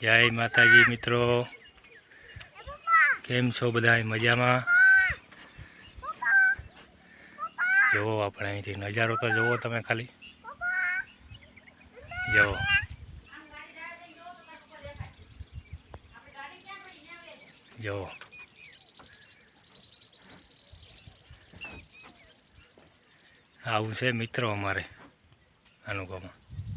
જય માતાજી મિત્રો. કેમ છો બધા મજામાં? જુઓ આપણે અહીંથી નજારો તો જુઓ તમે ખાલી. જુઓ. જુઓ. આવું છે મિત્રો અમારે અનુભવમાં.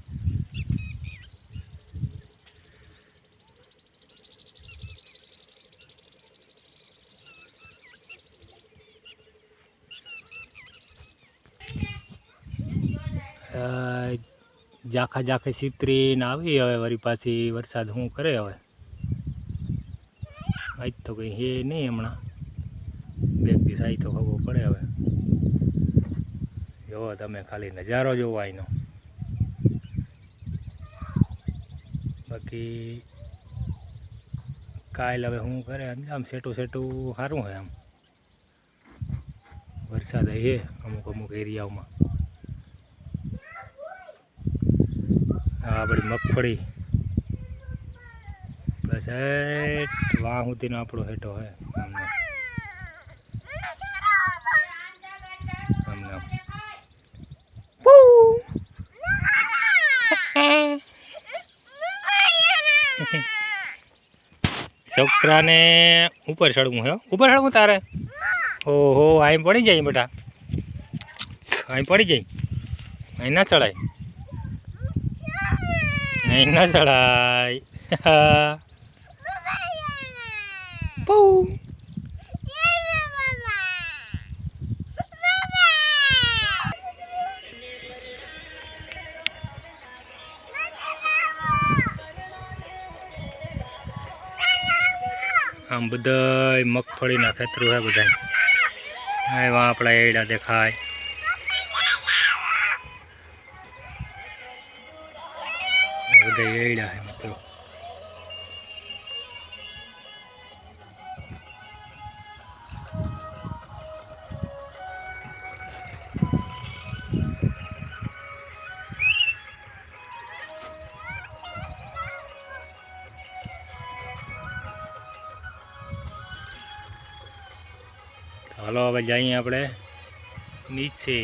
જાખે ઝાખે સીતરીને આવી હવે વળી પાછી વરસાદ શું કરે હવે. આજ તો કંઈ હે નહીં હમણાં. બે દિવસ આવી તો ખબર પડે હવે. જોવો તમે ખાલી નજારો જોવો અહીંનો બાકી કાલ હવે શું કરે આમ સેટું સેટું સારું હોય આમ. વરસાદ હે અમુક અમુક એરિયાઓમાં. આપણી મગફળી. બસ હેઠ વાહ સુધીનો આપણો હેઠો હે. આમને. આમને. છોકરાને ઉપર ચડવું હો. ઉપર ચડવું તારે? ઓહો અહીં પડી જાય બેટા. અહીં પડી જાય. અહીં ના ચડાય. અહીં ના ચડાય પૌ. આમ બધાય મગફળીના ખેતરું હોય બધા એવા આપણા એડા દેખાય. બધા એડા છે મિત્રો હાલો હવે જઈએ આપણે નીચે